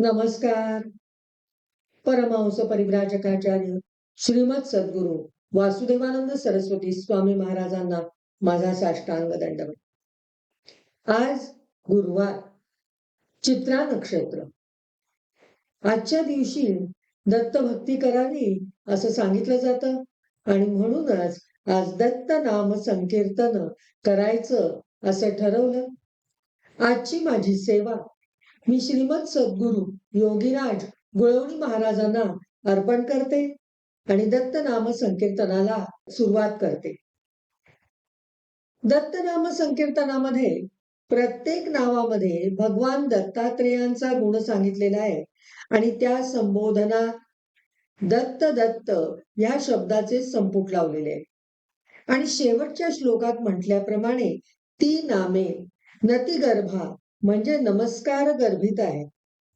नमस्कार. परमहंस परिव्राजकाचार्य श्रीमद सद्गुरु वासुदेवानंद सरस्वती स्वामी महाराजांना माझा साष्टांग दंडवत आज गुरुवार चित्रा नक्षत्र. आजच्या दिवशी दत्तभक्ती करावी असं सांगितलं जातं आणि म्हणूनच आज दत्त नाम संकीर्तन करायचं असं ठरवलं. आजची माझी सेवा मी श्रीमद सद्गुरु योगीराज गुळवणी महाराजांना अर्पण करते आणि दत्त नाम संकीर्तनाला सुरुवात करते. दत्त नाम संकीर्तनामध्ये प्रत्येक नावामध्ये भगवान दत्तात्रेयांचा गुण सांगितलेला आहे आणि त्या संबोधना दत्त दत्त या शब्दाचे संपुट लावलेले आहे आणि शेवटच्या श्लोकात म्हटल्याप्रमाणे ती नामे नतिगर्भा म्हणजे नमस्कार गर्भित आहे.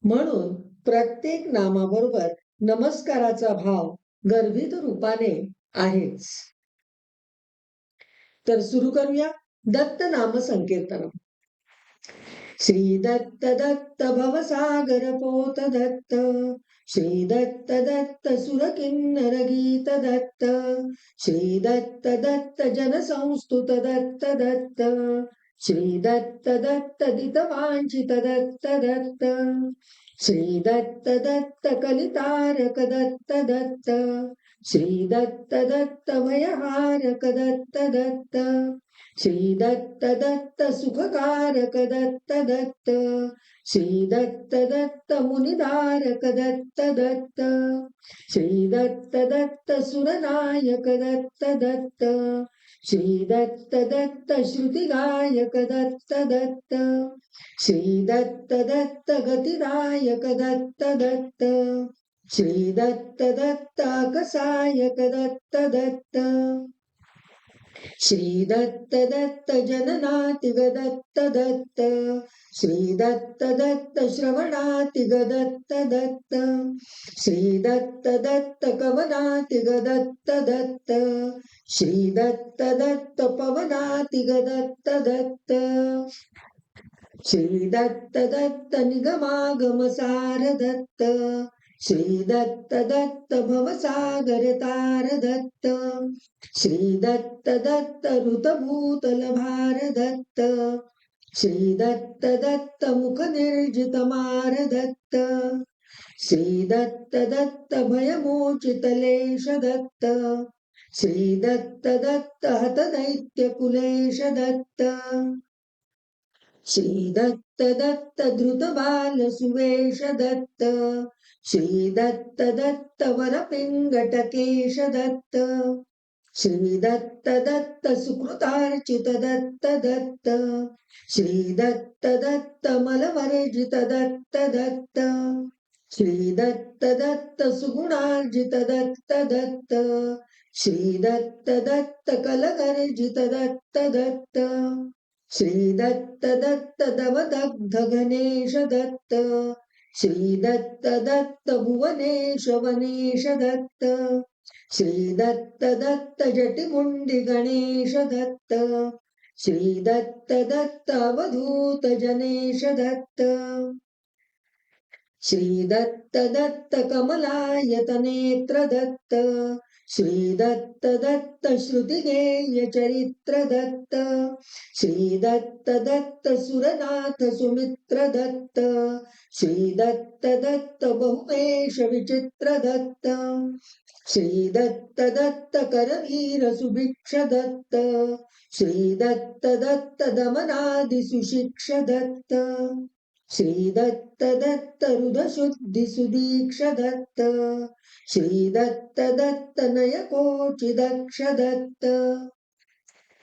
म्हणून प्रत्येक नामाबरोबर नमस्काराचा भाव गर्भित रूपाने आहेच. तर सुरू करूया दत्त नाम संकीर्तन श्री दत्त दत्त भवसागर पोत दत्त. श्री दत्त दत्त सुर किन्नर गीत दत्त. श्री दत्त दत्त जन संस्तुत दत्त दत्त. श्रीदत्त दत्त दत्त दित दत्त दत्त श्रीदत्त दत्त कलितारक दत्त दत्त श्रीदत्त दत्त दत्त भयहारक दत्त दत्त श्रीदत्त दत्त सुखकारक दत्त दत्त श्रीदत्त दत्त मुनिधारक दत्त दत्त श्रीदत्त दत्त सुरनायक दत्त दत्त श्रीदत्त दत्त श्रुतिगायक दत्त दत्त श्रीदत्त दत्त गतिदायक दत्त दत्त श्रीदत्त दत्त दत्तकसायक दत्त दत्त श्रीदत्त दत्त दत्त दत्त श्रीदत्त दत्त दत्त दत्त दत्त श्री दत्त दत्त दत्त दत्त श्री दत्त दत्त पवनातिग दत्त दत्त श्री दत्त दत्त निगमागमसार दत्त श्री दत्त दत्त भवसागर तार दत्त श्री दत्त दत्त ऋतभूतल भार दत्त श्री दत्त दत्त मुख निर्जित मार दत्त श्री दत्त दत्त दत्त श्री दत्त दत्त हत दैत्य कुलेश दत्त श्री दत्त दत्त धृत बाल सुवेश दत्त श्री दत्त वरपिंगटकेश दत्त श्री दत्त सुकृतार्चित दत्त दत्त श्री दत्त मलवर्जित दत्त दत्त श्री दत्त सुगुणार्जित दत्त दत्त श्री दत्त कलगर्जित दत्त दत्त श्री दत्त दत्त दवदग्ध गणेश दत्त श्रीदत्त दत्त भुवनेश वनेश दत्त श्रीदत्त दत्त जटिमुण्डि गणेश दत्त श्रीदत्त दत्त अवधूत जनेश दत्त श्रीदत्त दत्त दत्त कमलायतनेत्र दत्त श्री दत्त दत्त श्रुतिगेय चरित्र दत्त श्री दत्त दत्त सुरनाथ सुमित्र दत्त श्री दत्त दत्त बहुमेश विचित्र दत्त श्री दत्त दत्त करवीर सुभिक्ष दत्त श्री दत्त दत्त दमनादि सुशिक्ष दत्त श्री दत्त दत्त रुदशुद्धि सुदीक्ष दत्त श्री दत्त दत्त नयकोचि दत्त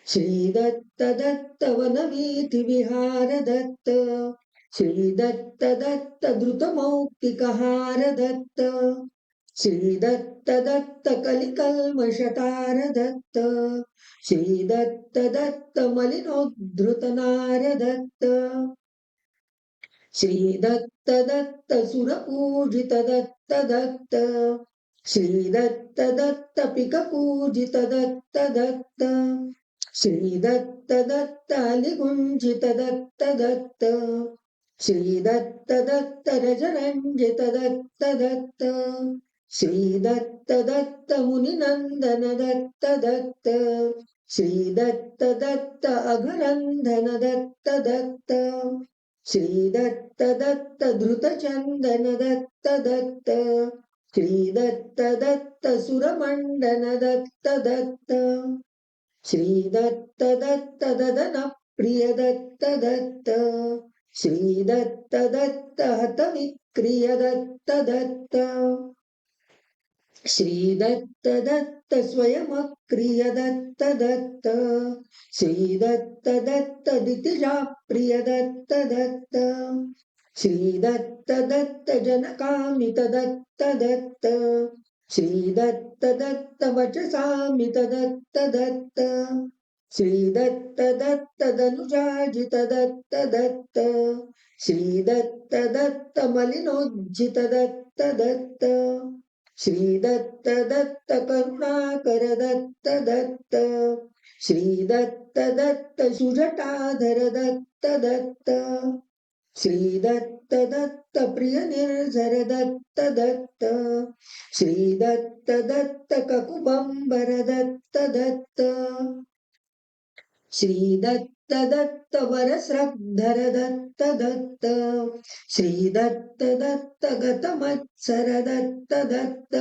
श्री दत्त दत्त वनवीथिविहारदत्त दत्त दत्त दत्त दत्तकलिकल्मषतार दत्त श्री दत्त श्री दत्त दत्त सुरपूजित दत्त दत्त श्री दत्त दत्त पिकपूजित दत्त दत्त श्री दत्त दत्त अलिगुंजित दत्त दत्त श्री दत्त दत्त रजरंजित दत्त दत्त श्री दत्त दत्त मुनिनंदन दत्त दत्त श्री दत्त दत्त अघरंधन दत्त दत्त श्री दत्त दत्त धृतचंदन दत्त दत्त श्री दत्त दत्त सुरमंडन दत्त दत्त श्री दत्त दत्त ददन प्रिय दत्त दत्त श्री दत्त दत्त हतविक्रिय दत्त दत्त श्रीदत्त दत्त स्वयमक्रिय दत्त दत्त श्रीदत्त दत्त दत्त दितिजा प्रिय दत्त दत्त श्रीदत्त दत्त जनकामित दत्त दत्त श्रीदत्त दत्त वचसामित दत्त दत्त श्रीदत्त दत्त धनुजाजित दत्त दत्त श्रीदत्त दत्त मलिनोज्जित दत्त दत्त श्री दत्त दत्त करुणाकर दत्त दत्त श्री दत्त दत्त सुजटाधर दत्त दत्त श्री दत्त दत्त प्रिय निर्झर दत्त दत्त श्री दत्त दत्त ककुबंबर दत्त दत्त श्री दत्त दत्त वरश्रद्धर दत्त दत्त श्री दत्त दत्त गतमत्सर दत्त दत्त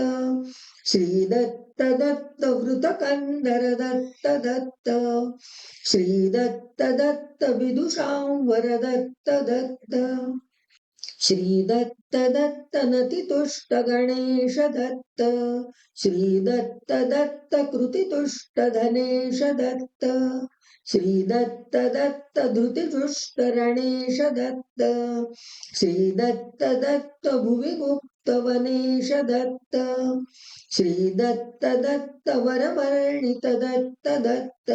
श्री दत्त दत्त वृतकंधर दत्त दत्त श्री दत्त दत्त विदुषांवर दत्त श्री दत्त दत्त नतितुष्ट गणेश दत्त श्री दत्त दत्त कृतितुष्टधनेश दत्त श्री दत्त धृतितुष्ट गणेश दत्त श्री दत्त दत्त भुविगुप्त दत्त श्री दत्त दत्तवरवर्णित दत्त दत्त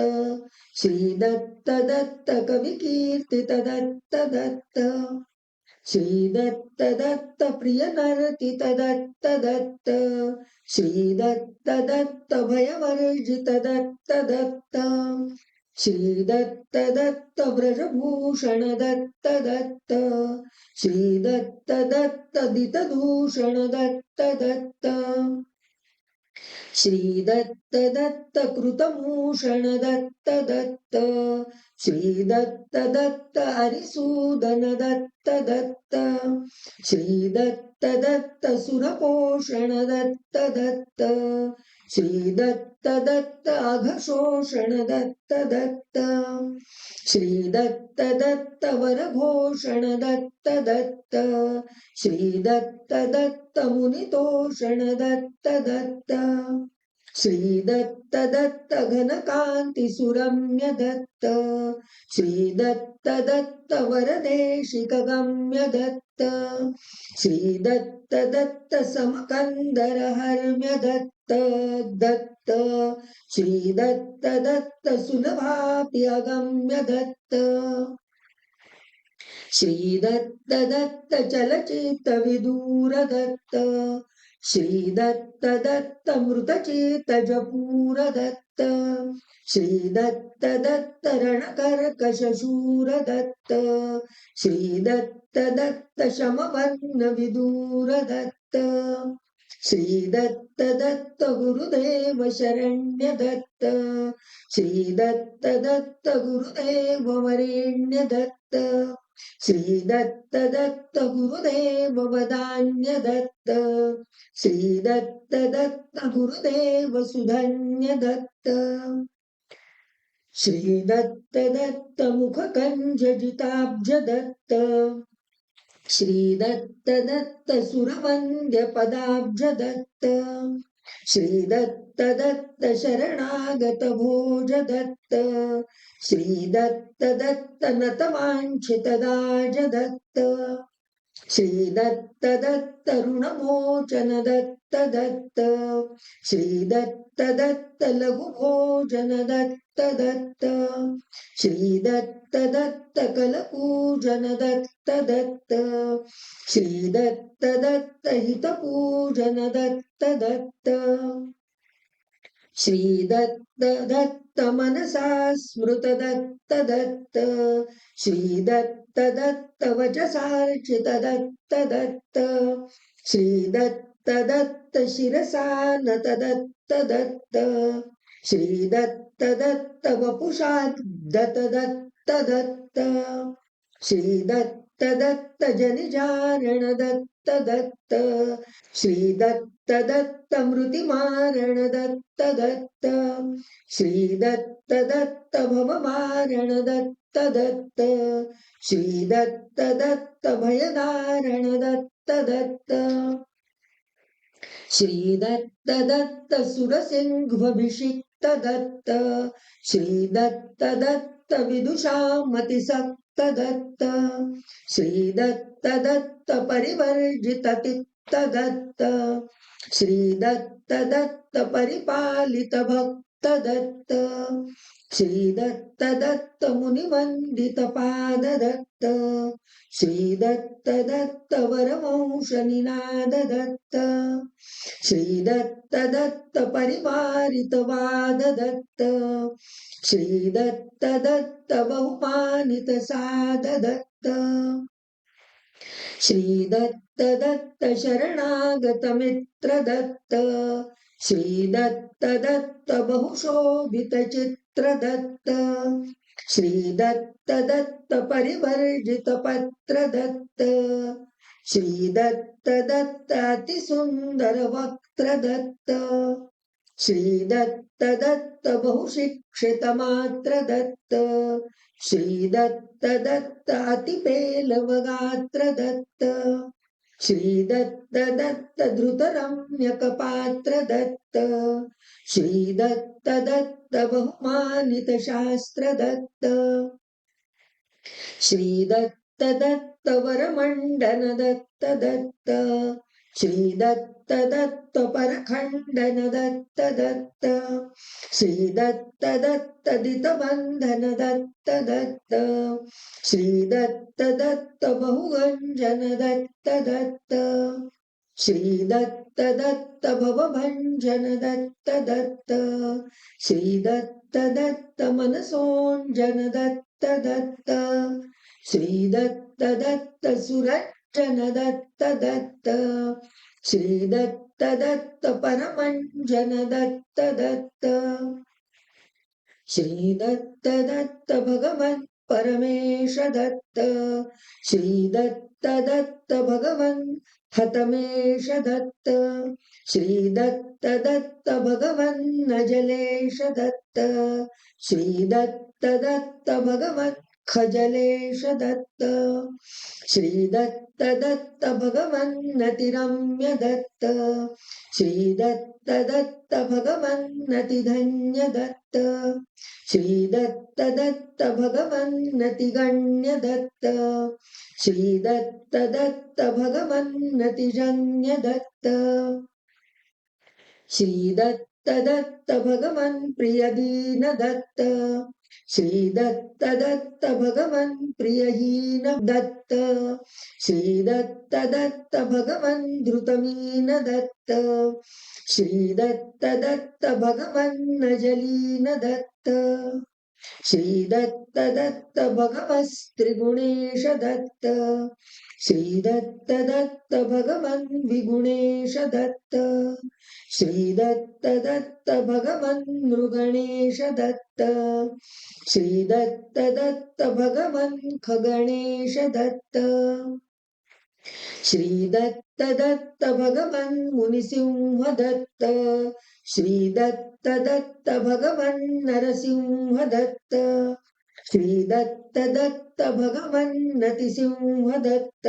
श्री दत्त कविकीर्तित दत्त दत्त श्रीदत्त दत्त प्रिय नर्तित दत्त दत्त श्रीदत्त दत्त भयवर्जित दत्त दत्त श्रीदत्त दत्त व्रजभूषण दत्त दत्त श्रीदत्त दत्त दितदूषण दत्त दत्त श्रीदत्त दत्त कृतमूषण दत्त दत्त श्री दत्त दत्त हरिसूदन दत्त दत्त श्री दत्त दत्त सुरपोषण दत्त दत्त श्री दत्त दत्त अघशोषण दत्त दत्त श्री दत्त दत्त वरघोषण दत्त दत्त श्री दत्त दत्त मुनितोषण दत्त दत्त श्रीदत्त दत्त घनकान्ति सुरम्य दत्त। श्रीदत्त दत्त दत्त वरदेशिकगम्य दत्त श्रीदत्त दत्त समकन्दर हर्म्य दत्त दत्त श्रीदत्त दत्त सुलभापि अगम्य दत्त श्रीदत्त दत्त चलचित्त विदूर दत्त श्री दत्त दत्त मृतचित जपूर दत्त श्री दत्त दत्त रणकर्कश शूर दत्त श्री दत्त दत्त शमवन्न विदूर दत्त श्री दत्त दत्त गुरुदेव शरण्य दत्त श्री दत्त दत्त गुरुदेव वरेण्य दत्त श्री दत्त दत्त गुरुदेव वदान्य दत्त श्री दत्त दत्त गुरुदेव सुधन्य दत्त श्री दत्त दत्त मुखकंज जिताब्ज दत्त श्री दत्त दत्त सुरवंद्य पदाब्ज दत्त श्रीदत्त दत्त शरणागत भोज दत्त श्रीदत्त दत्त दत्त नतवांछित दाज दत्त श्री दत्त दत्त ऋणमोचन दत्त दत्त श्री दत्त दत्त लघुभोजन दत्त दत्त श्री दत्त दत्त कलपूजन दत्त दत्त श्री दत्त दत्त हितपूजन दत्त दत्त श्रीदत्त दत्त मनसा स्मृत दत्त दत्त श्रीदत्त दत्त वचसार्चित दत्त दत्त श्रीदत्त दत्त शिरसा नत दत्त दत्त श्रीदत्त दत्त दत्त वपुषात् दत्त दत्त दत्त श्री दत्त दत्त जनिजारण दत्त दत्त श्री दत्त दत्त मृतिमारण दत्त दत्त श्री दत्त दत्त भवमारण दत्त दत्त श्री दत्त दत्त भयदारण दत्त दत्त श्री दत्त दत्त सुरसिंहाभिषिक्त दत्त श्री दत्त दत्त विदुषामतिसक्त दत्त श्री दत्त दत्त परिवर्जित तित्त दत्त श्री दत्त दत्त परिपालित भक्त दत्त श्री दत्त दत्त मुनिवंदित पाद दत्त श्री दत्त दत्त वरवंश निनाद दत्त श्री दत्त दत्त परिवारित वाद दत्त श्री दत्त दत्त बहुमानित साद दत्त श्री दत्त दत्त शरणागत मित्र दत्त श्रीदत्त दत्त बहुशोभितचित्र बहुशोभित चित्र दत्त श्रीदत्त दत्त परिवर्जित पत्र दत्त श्रीदत्त दत्त अतिसुन्दर वक्त्र दत्त श्रीदत्त दत्त बहुशिक्षित मात्र दत्त श्रीदत्त दत्त अतिपेलवगात्र दत्त श्री दत्त दत्त धृतरम्यक पात्र दत्त श्री दत्त दत्त बहुमानित शास्त्र दत्त श्री दत्त दत्त वरमंडन दत्त दत्त श्रीदत्त दत्त परखण्डन दत्त दत्त श्रीदत्त दत्त दितबन्धन दत्त दत्त श्रीदत्त दत्त बहुगञ्जन दत्त दत्त श्रीदत्त दत्त भवभञ्जन दत्त दत्त श्रीदत्त दत्त मनसोञ्जन दत्त दत्त श्रीदत्त दत्त सुर ನ ದತ್ತ ದತ್ತ ಶ್ರೀ ದತ್ತ ದತ್ತ ಪರಮಂಜನ ದತ್ತ ದತ್ತ ಶ್ರೀ ದತ್ತ ದತ್ತ ಭಗವನ್ ಪರಮೇಶ ದತ್ತ ಶ್ರೀ ದತ್ತ ದತ್ತ ಭಗವನ್ ಹತಮೇಶ ದತ್ತ ಶ್ರೀ ದತ್ತ ದತ್ತ ಭಗವನ್ನ ಜಲೇಶ ದತ್ತ ಶ್ರೀ ದತ್ತ ದತ್ತ ಭಗವನ್ खजलेश दत्त श्री दत्त दत्त भगवन् नतिरम्य दत्त श्री दत्त दत्त भगवन् दत्त श्री दत्त दत्त भगवन् नतिगण्य दत्त श्री दत्त दत्त भगवन् नतिजन्य दत्त श्री दत्त दत्त भगवन् प्रियदीन दत्त श्रीदत्त दत्त भगवन् प्रियहीन दत्त श्रीदत्त दत्त भगवन् धृतमीन दत्त श्रीदत्त दत्त दत्त जलीन दत्त श्रीदत्त दत्त भगवस्त्रिगुणेश दत्त श्रीदत्त दत्त भगवन् विगुणेश दत्त श्रीदत्त दत्त भगवन् मृगणेश दत्त श्रीदत्त दत्त भगवन् खगणेश दत्त श्रीदत्त दत्त भगवन् मुनिसिंह दत्त श्रीदत्त दत्त भगवन् नरसिंह दत्त श्रीदत्त दत्त भगवन् नतिसिंह दत्त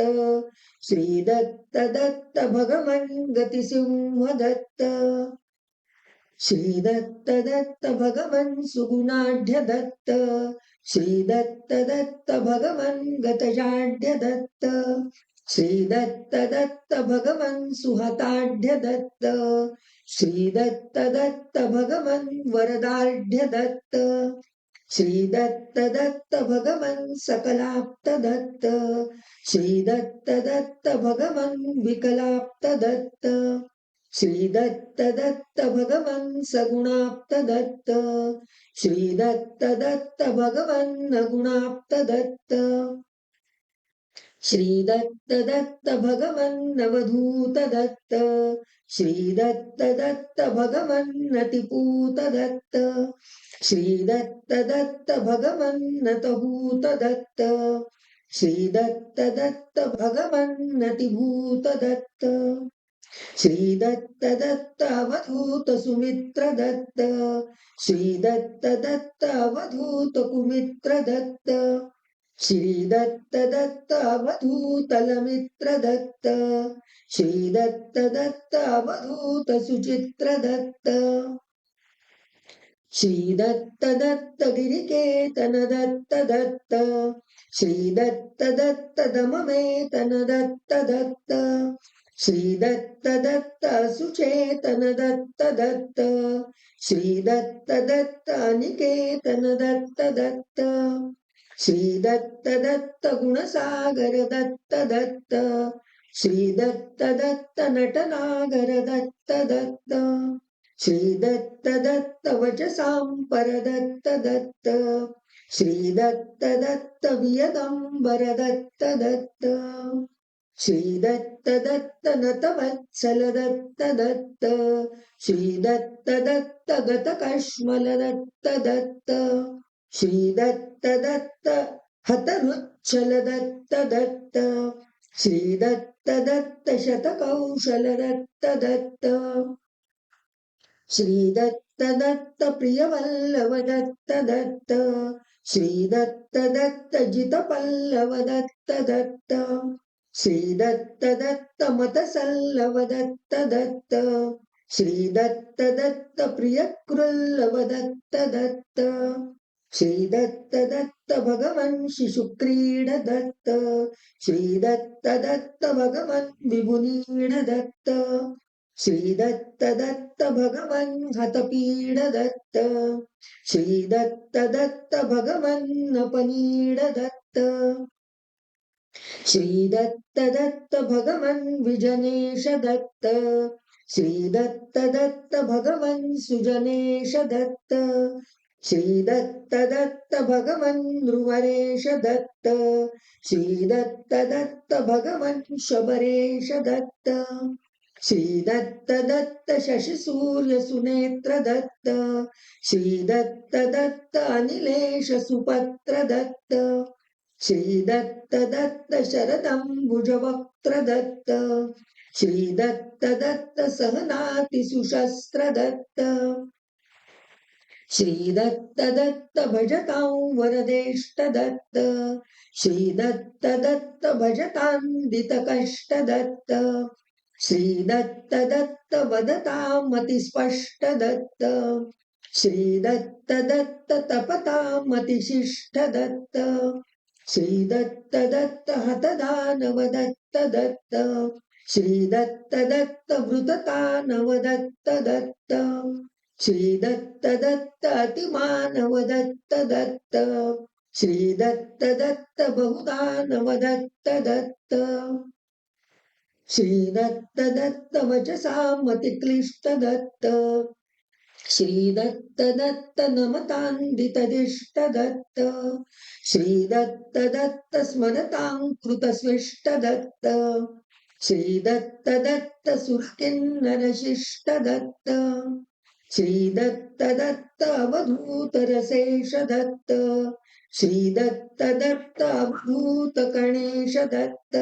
श्रीदत्त दत्त भगवन् गतिसिंह दत्त श्रीदत्त दत्त भगवन् सुगुणाढ्य दत्त श्रीदत्त दत्त भगवन् गतजाढ्य दत्त श्री दत्त भगवन् सुहताढ्य दत्त श्री दत्त भगवन् वरदाढ्य दत्त श्री दत्त भगवन् सकलाप्त दत्त श्री दत्त भगवन् विकलाप्त दत्त श्री दत्त भगवन् सगुणाप्त दत्त श्री दत्त भगवन् गुणाप्त दत्त श्रीदत्त दत्त भगवन्नवधूत भगवन् दत्त श्रीदत्त दत्त भगवन्नतिपूत भगवन् दत्त श्रीदत्त दत्त दत्त दत्त श्रीदत्त दत्त भगवन्नतिभूत भगवन् दत्त श्रीदत्त दत्त अवधूत सुमित्र दत्त श्रीदत्त दत्त अवधूत कुमित्र दत्त श्रीदत्त दत्त दत्त श्रीदत्त दत्त अवधूत सुचित्र दत्त श्री दत्त गिरिकेतन दत्त दत्त श्रीदत्त दत्त दममेतन दत्त दत्त श्रीदत्त दत्त सुचेतन दत्त दत्त श्रीदत्त दत्त दत्तनिकेतन दत्त दत्त श्री दत्त दत्त गुणसागर दत्त दत्त श्री दत्त दत्त नटनागर दत्त दत्त श्री दत्त दत्त वचसांपर दत्त दत्त श्री दत्त दत्त वियदंबर दत्त दत्त श्री दत्त दत्त नतवत्सल दत्त दत्त श्री दत्त दत्त गतकश्मल दत्त दत्त श्रीदत्त दत्त दत्त हतरुच्छल दत्त दत्त श्रीदत्त दत्त शतकौशल दत्त दत्त श्रीदत्त दत्त प्रियवल्लव दत्त दत्त श्रीदत्त दत्त जितपल्लव दत्त दत्त श्रीदत्त दत्त मतसल्लव दत्त दत्त श्रीदत्त दत्त प्रियकृल्लव दत्त दत्त श्री दत्त भगवन् शिशुक्रीड दत्त श्री दत्त भगवन् विभुनीड दत्त श्री दत्त भगवन् हतपीड दत्त श्री दत्त भगवन् अपनीड दत्त श्री दत्त भगवन् विजनेश दत्त श्री दत्त दत्त भगवन् सुजनेश दत्त श्रीदत्त दत्त भगवन् रुवरेश दत्त श्रीदत्त दत्त भगवन् शबरेश दत्त श्रीदत्त दत्त दत्त शशिसूर्य सुनेत्र दत्त श्रीदत्त दत्त अनिलेश सुपत्र दत्त श्रीदत्त दत्त दत्त शरदम्बुजवक्त्र दत्त श्रीदत्त दत्त सहनाति सुशस्त्र दत्त श्रीदत्त दत्त भजतां वरदेष्ट दत्त श्रीदत्त दत्त दत्त भजतान्दित दत्त श्रीदत्त दत्त दत्त वदतामतिस्पष्ट दत्त श्रीदत्त दत्त तपतां तपतामतिशिष्ट दत्त श्रीदत्त दत्त हतदानवदत्त दत्त श्रीदत्त दत्त दत्त नवदत्त दत्त श्रीदत्त दत्त अतिमानव दत्त दत्त श्रीदत्त दत्त बहुदानव दत्त दत्त श्रीदत्त दत्त वचसामतिक्लिष्ट दत्त श्रीदत्त दत्त नमतान्दितदिष्ट दत्त श्रीदत्त दत्त स्मरतां कृतस्विष्ट दत्त श्रीदत्त दत्त दत्त दत्त श्री दत्त दत्त दत्त श्री दत्त अवधूत गणेश दत्त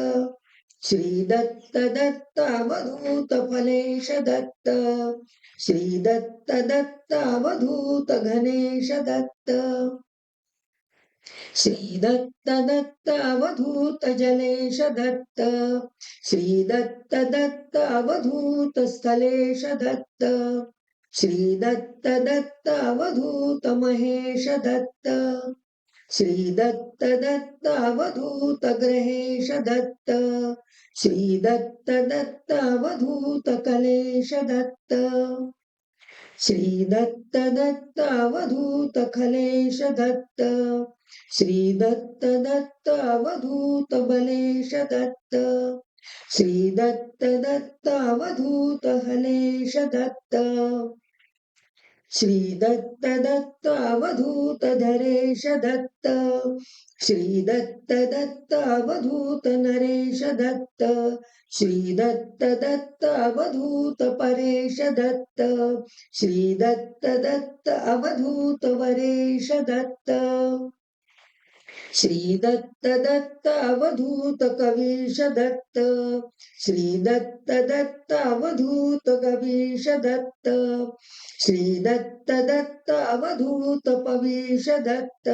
श्री दत्त अवधूत फलेश दत्त श्री दत्त अवधूत घनेश दत्त श्री दत्त अवधूत जलेश दत्त श्री दत्त दत्त अवधूत स्थलेश दत्त श्रीदत्त दत्त अवधूत महेश दत्त श्रीदत्त दत्त अवधूत ग्रहेश दत्त श्रीदत्त दत्त अवधूत कलेश दत्त श्रीदत्त दत्त अवधूत खलेश दत्त श्रीदत्त दत्त अवधूत बलेश दत्त श्रीदत्त दत्त अवधूत हलेश दत्त श्री दत्त दत्त अवधूत दत्त श्री दत्त अवधूत नरेश दत्त श्री दत्त अवधूत परेश दत्त श्री दत्त अवधूत वरेश दत्त श्री दत्त अवधूत कवीश दत्त श्री दत्त अवधूत कवीश दत्त श्री दत्त अवधूत पवीश दत्त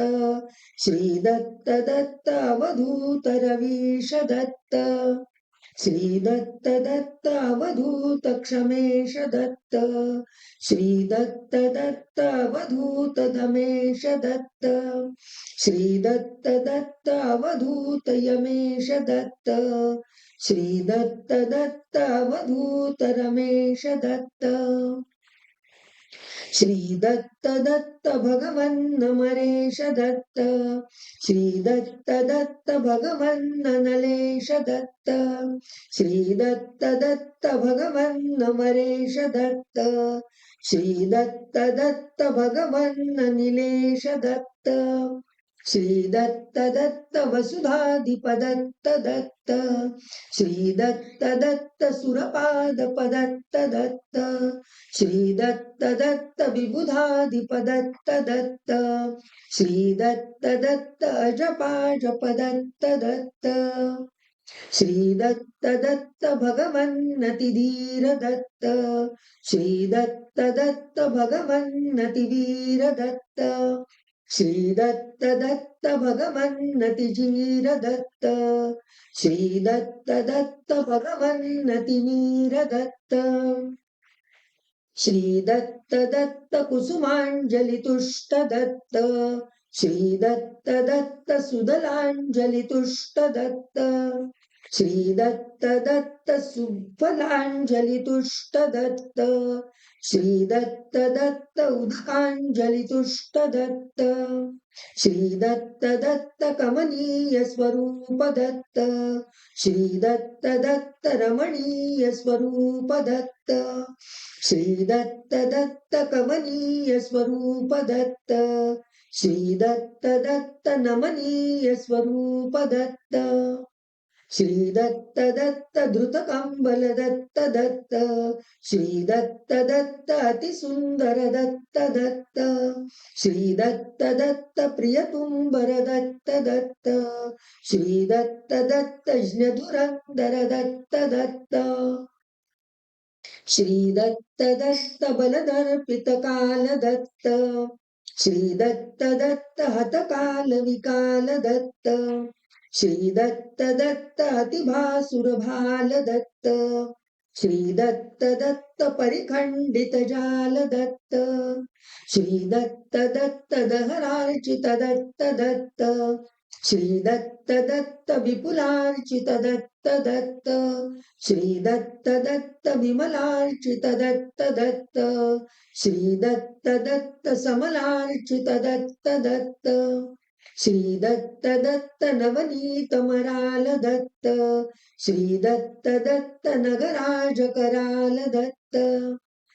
श्री दत्त दत्त अवधूत रवीश दत्त श्रीदत्त दत्त दत्त अवधूत क्षमेश दत्त श्रीदत्त दत्त अवधूत दमेश दत्त श्री दत्त अवधूत यमेश दत्त श्रीदत्त दत्त अवधूत रमेश दत्त श्रीदत्त दत्त दत्त भगवन्नमरेश दत्त श्रीदत्त दत्त दत्त भगवन्न निलेश दत्त श्रीदत्त दत्त दत्त भगवन्नमरेश दत्त श्रीदत्त दत्त दत्त भगवन्न निलेश दत्त श्रीदत्त दत्त वसुधाधिपदत्त दत्त श्रीदत्त दत्त सुरपाद सुरपादपदत्त दत्त श्रीदत्त दत्त विबुधाधिपदत्त दत्त श्रीदत्त दत्त अजपाजपदत्त दत्त श्रीदत्त दत्त भगवन्नतिधीर दत्त श्रीदत्त दत्त भगवन्नतिवीर दत्त श्रीदत्त दत्त दत्त भगवन्नति जीरदत्त श्री दत्त दत्त भगवन्नति नीरदत्त श्री दत्त कुसुमाञ्जलितुष्टदत्त श्रीदत्त दत्त सुदलाञ्जलितुष्टदत्त श्री दत्त सुफलाञ्जलितुष्टदत्त श्री दत्त दत्त उधाञ्जलितुष्टदत्त श्री दत्त दत्त कमनीयस्वरूपदत्त श्री दत्त दत्तरमणीयस्वरूपदत्त श्री दत्त दत्त कमनीयस्वरूपदत्त श्री दत्त नमनीयस्वरूपदत्त श्री दत्त दत्त धृतकंबल दत्त दत्त श्री दत्त दत्त अतिसुंदर दत्त दत्त श्री दत्त दत्त प्रियतुंबर दत्त दत्त श्री दत्त दत्त ज्ञधुरंदर दत्त दत्त श्री दत्त दत्त बलदर्पित काल दत्त श्री दत्त दत्त हतकाल विकाल दत्त श्री दत्त दत्त अतिभासुर भाल दत्त श्री दत्त दत्त परिखंडित जाल दत्त श्री दत्त दत्त दहरार्चित दत्त दत्त श्री दत्त दत्त विपुलार्चित दत्त दत्त श्री दत्त दत्त विमलार्चित दत्त दत्त श्री दत्त दत्त समलार्चित दत्त दत्त श्री दत्त दत्त नवनीत मराल दत्त श्री दत्त दत्त नगराज कराल दत्त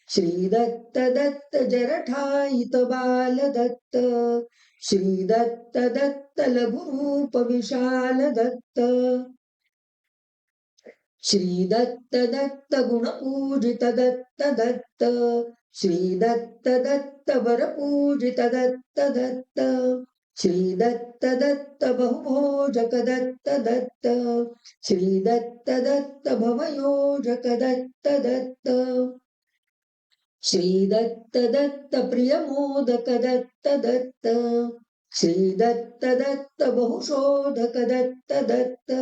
श्री दत्त दत्त जरठायित बाल दत्त श्री दत्त दत्त लघुरूप विशाल दत्त श्री दत्त दत्त गुणपूजित दत्त दत्त श्री दत्त दत्त वरपूजित दत्त दत्त श्री दत्त दत्त बहुभोजक दत्त दत्त श्री दत्त दत्त भवयोजक दत्त दत्त श्री दत्त दत्त प्रियमोदक दत्त दत्त श्री दत्त दत्त बहुशोधक दत्त दत्त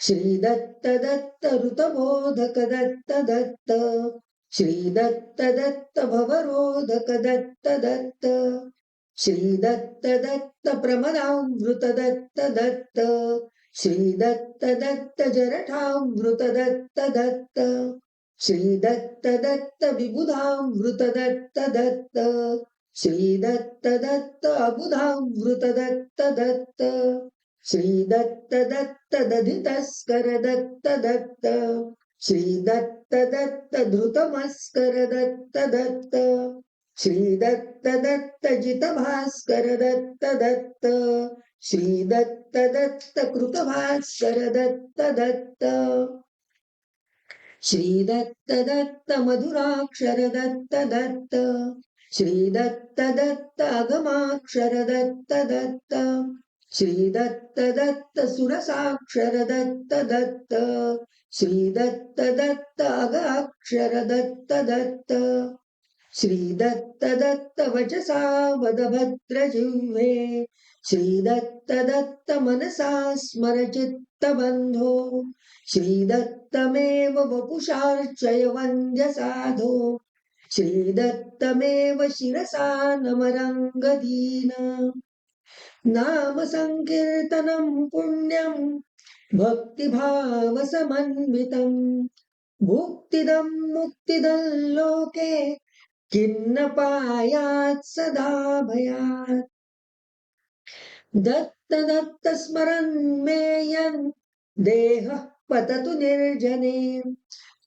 श्री दत्त दत्त ऋतबोधक दत्त दत्त श्री दत्त दत्त भवरोधक दत्त दत्त श्री दत्त दत्त प्रमदामृत दत्त दत्त श्री दत्त दत्त जरठामृत दत्त दत्त श्री दत्त दत्त विबुधामृत दत्त दत्त श्री दत्त दत्त अबुधामृत दत्त दत्त श्री दत्त दत्त दधितस्कर दत्त दत्त श्री दत्त दत्त धृतमस्कर दत्त दत्त श्री दत्त जितभास्कर दत्त दत्त श्री दत्त कृतभास्कर दत्त दत्त श्री दत्त मधुराक्षर दत्त दत्त श्री दत्त अगमाक्षर दत्त दत्त श्री दत्त सुरसाक्षर दत्त दत्त श्री दत्त दत्त अगाक्षर दत्त दत्त श्रीदत्त दत्त वचसा वदभद्र जिह्वे श्री दत्त मनसा स्मर चित्तबन्धो वपुषार्चय वन्द्य साधो शिरसा नमरङ्गदीन नाम संकीर्तनं पुण्यं भक्तिभावसमन्वितं भुक्तिदं मुक्तिदं लोके किन्न पायात सदा भयात्। दत्त दत्त स्मरन् मे यन् देहः पततु निर्जने।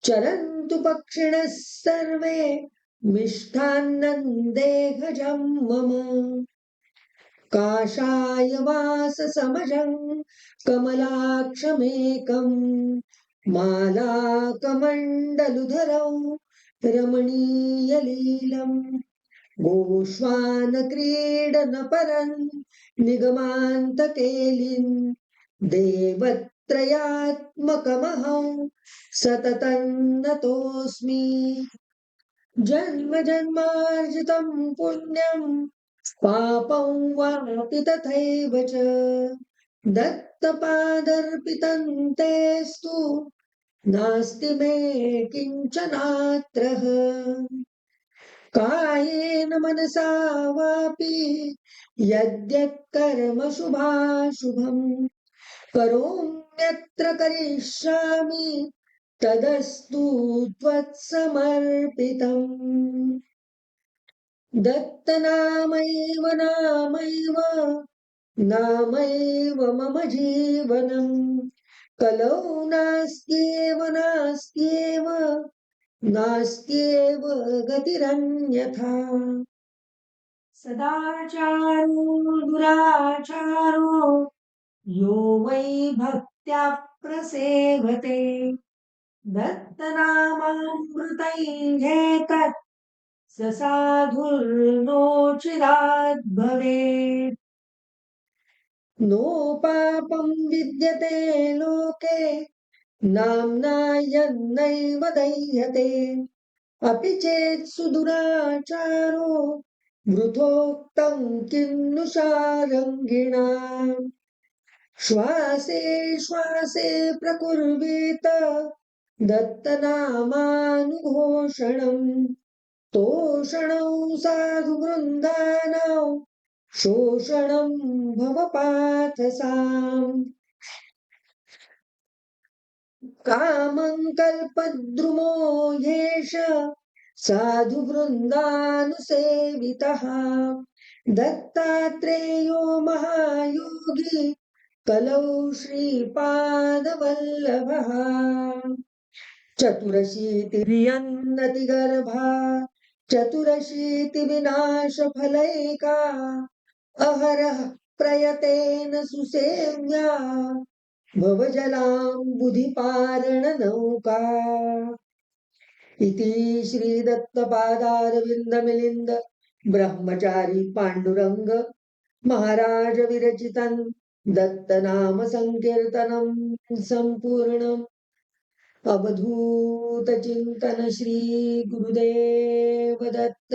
चरन्तु पक्षिणः सर्वे मिष्टान्नन्देहजं मम। काषाय वाससमजं कमलाक्षमेकं मालाकमण्डलुधरौ रमणीयलीलम्। गोष्वानक्रीडनपरन् निगमान्तकेलिन् देवत्रयात्मकमहं सततं नतोऽस्मि। जन्म जन्मार्जितं पुण्यं पापं वापि तथैव च। दत्तपादर्पितं तेस्तु नास्ति मे किञ्चनात्रः। कायेन मनसा वापि यद्यत्कर्म शुभाशुभम् करोम्यत्र करिष्यामि तदस्तु त्वत्समर्पितम्। दत्तनामैव नामैव नामैव मम जीवनम्। कलौ नास्त्येव नास्त्येव नास्त्येव गतिरन्यथा। सदाचारो दुराचारो यो वै भक्त्या प्रसेवते। दत्तनामामृतैहेतत् स साधुर्नोचिरात् भवेत् नो पापं विद्यते लोके नाम्ना यन्नैव दह्यते। अपि चेत् सुदुराचारो वृथोक्तं किन्नु शारङ्गिणा श्वासे श्वासे प्रकुर्वीत दत्तनामानुघोषणम् तोषणौ साधुवृन्दानां शोषणं भवपाथसाम्। कामं कल्पद्रुमो येष साधुवृन्दानुसेवितः। दत्तात्रेयो महायोगी कलौ श्रीपादवल्लभः। चतुरशीतिर्यन्नतिगर्भा चतुरशीतिविनाशफलैका अहरः प्रयतेन सुसेव्या भवजलाम्बुधिपारणनौका इति श्रीदत्तपादारविन्दमिलिन्द ब्रह्मचारी पाण्डुरङ्ग महाराज विरचितं दत्तनाम सम्पूर्णम् अवधूतचिन्तन चिंतन श्री दत्त।